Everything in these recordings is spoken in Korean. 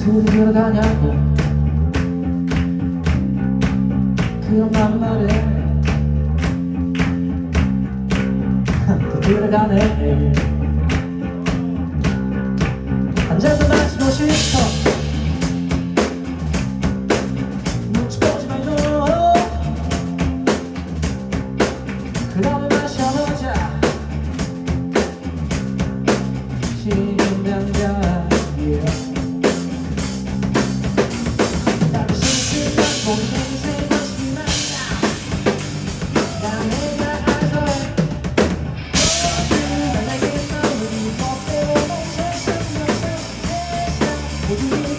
소리 들어가냐냐 그런 반말에 들어가네. Thank you.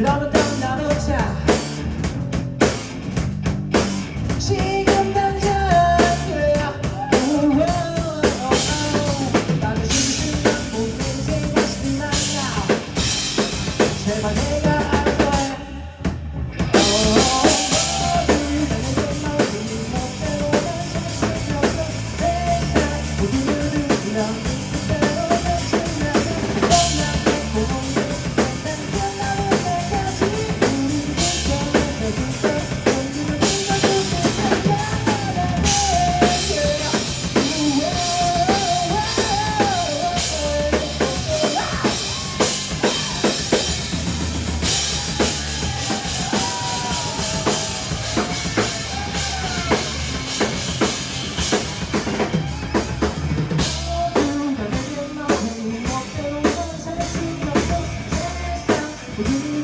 Loro da love doccia. Ci you.